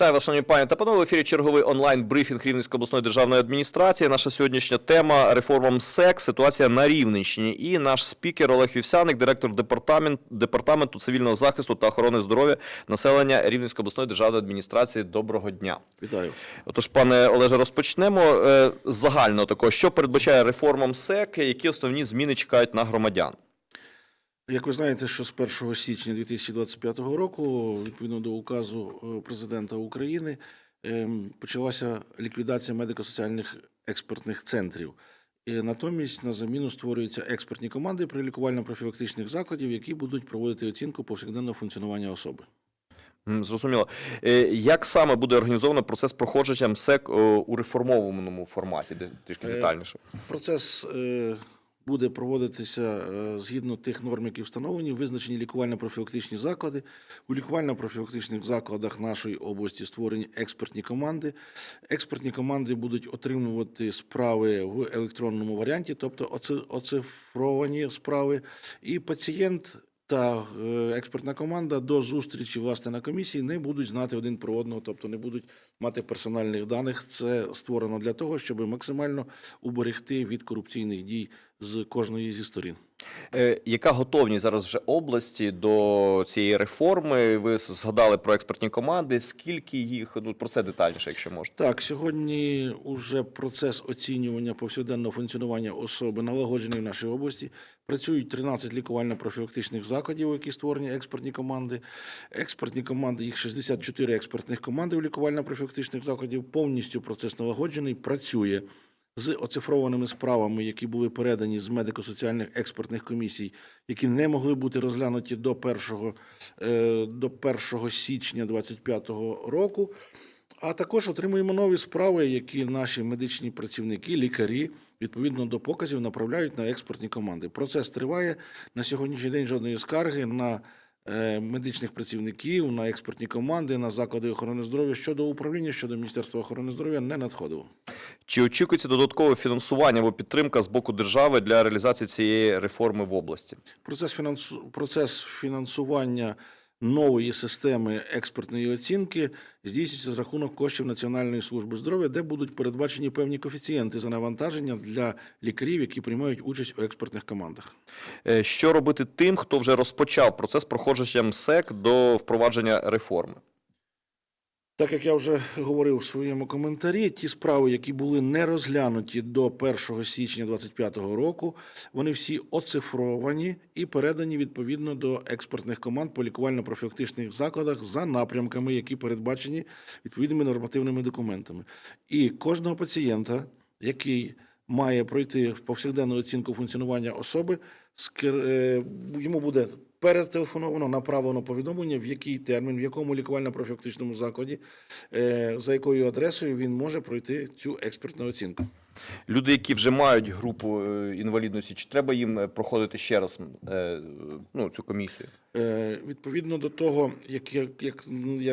Вітаю вас, шановні пані та панове. В ефірі черговий онлайн брифінг Рівненської обласної державної адміністрації. Наша сьогоднішня тема реформа МСЕК, ситуація на Рівненщині. І наш спікер Олег Вівсяник, директор департамент, департаменту цивільного захисту та охорони здоров'я населення Рівненської обласної державної адміністрації. Доброго дня. Вітаю. Отож, пане Олеже, розпочнемо е, з загального такого. Що передбачає реформа МСЕК, які основні зміни чекають на громадян? Як ви знаєте, що з 1 січня 2025 року, відповідно до указу е, президента України, ем, почалася ліквідація медико-соціальних експертних центрів. І натомість на заміну створюються експертні команди при лікувально-профілактичних закладів, які будуть проводити оцінку повсякденного функціонування особи. Зрозуміло. Е, Як саме буде організовано процес проходження МСЕК у реформованому форматі, де трішки Е, детальніше? Процес е, буде проводитися е, згідно тих норм, які встановлені, визначені лікувально-профілактичні заклади. У лікувально-профілактичних закладах нашої області створені експертні команди. Експертні команди будуть отримувати справи в електронному варіанті, тобто оцифровані справи. І пацієнт та е, експертна команда до зустрічі власне на комісії не будуть знати один про одного, тобто не будуть мати персональних даних. Це створено для того, щоб максимально уберегти від корупційних дій з кожної зі сторін. Е, Яка готовність зараз вже області до цієї реформи? Ви згадали про експертні команди. Скільки їх? Ну, про це детальніше, якщо можна. Так, сьогодні уже процес оцінювання повсякденного функціонування особи налагоджений в нашій області. Працюють 13 лікувально-профілактичних закладів, які створені експертні команди. Експертні команди, їх 64 експертних команди у лікувально-профілактичних закладів. Повністю процес налагоджений, працює з оцифрованими справами, які були передані з медико-соціальних експертних комісій, які не могли бути розглянуті до 1, е, до 1 січня 2025 року. А також отримуємо нові справи, які наші медичні працівники, лікарі, відповідно до показів, направляють на експертні команди. Процес триває на сьогоднішній день жодної скарги на е, медичних працівників, на експертні команди, на заклади охорони здоров'я щодо управління, щодо Міністерства охорони здоров'я не надходило. Чи очікується додаткове фінансування або підтримка з боку держави для реалізації цієї реформи в області? Процес, фінансу... процес фінансування нової системи експертної оцінки здійснюється з рахунок коштів Національної служби здоров'я, де будуть передбачені певні коефіцієнти за навантаження для лікарів, які приймають участь у експертних командах. Е, Що робити тим, хто вже розпочав процес проходження МСЕК до впровадження реформи? Так як я вже говорив у своєму коментарі, ті справи, які були не розглянуті до 1 січня 2025 року, вони всі оцифровані і передані відповідно до експертних команд по лікувально-профілактичних закладах за напрямками, які передбачені відповідними нормативними документами. І кожного пацієнта, який має пройти повсякденну оцінку функціонування особи, йому буде перетелефоновано, направлено повідомлення, в який термін, в якому лікувально-профілактичному закладі, е, за якою адресою він може пройти цю експертну оцінку. Люди, які вже мають групу е, інвалідності, чи треба їм е, проходити ще раз е, ну, цю комісію? Е, Відповідно до того, як, як, як,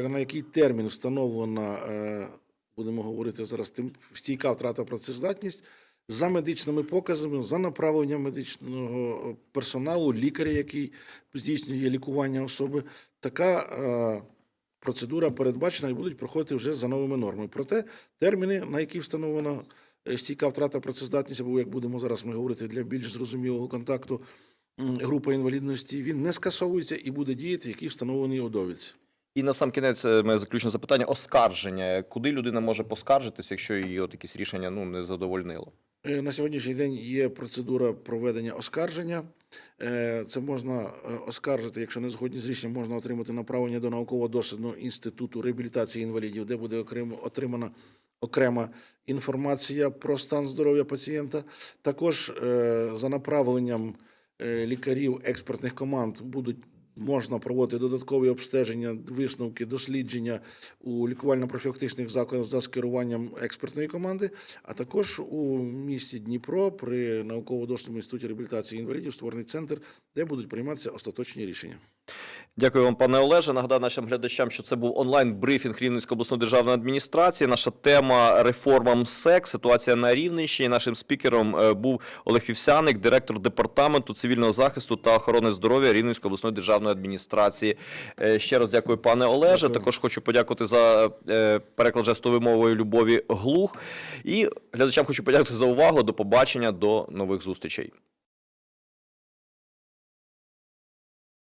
на який термін встановлена, е, будемо говорити зараз, тим стійка втрата працездатність, за медичними показами, за направленням медичного персоналу, лікаря, який здійснює лікування особи, така е, процедура передбачена і будуть проходити вже за новими нормами. Проте терміни, на які встановлена е, стійка втрата працездатності, або як будемо зараз ми говорити для більш зрозумілого контакту, м, група інвалідності, він не скасовується і буде діяти, який встановлений у довідці. І на сам кінець е, моє заключне запитання: оскарження. Куди людина може поскаржитися, якщо її от якісь рішення ну, не задовольнило? Е, На сьогоднішній день є процедура проведення оскарження. Е, Це можна е, оскаржити, якщо не згодні з рішенням, можна отримати направлення до науково-дослідного інституту реабілітації інвалідів, де буде отримана окрема інформація про стан здоров'я пацієнта. Також за направленням лікарів експертних команд будуть. Можна проводити додаткові обстеження, висновки, дослідження у лікувально-профілактичних закладах за скеруванням експертної команди, а також у місті Дніпро при науково-дослідному інституті реабілітації інвалідів створений центр, де будуть прийматися остаточні рішення. Дякую вам, пане Олеже. Нагадаю нашим глядачам, що це був онлайн-брифінг Рівненської обласної державної адміністрації. Наша тема реформа МСЕК, ситуація на Рівненщині. Нашим спікером е, був Олег Вівсяник, директор департаменту цивільного захисту та охорони здоров'я Рівненської обласної державної адміністрації. Е, Ще раз дякую, пане Олеже. Дякую. Також хочу подякувати за е, переклад жестовою мовою Любові Глух. І глядачам хочу подякувати за увагу. До побачення, до нових зустрічей.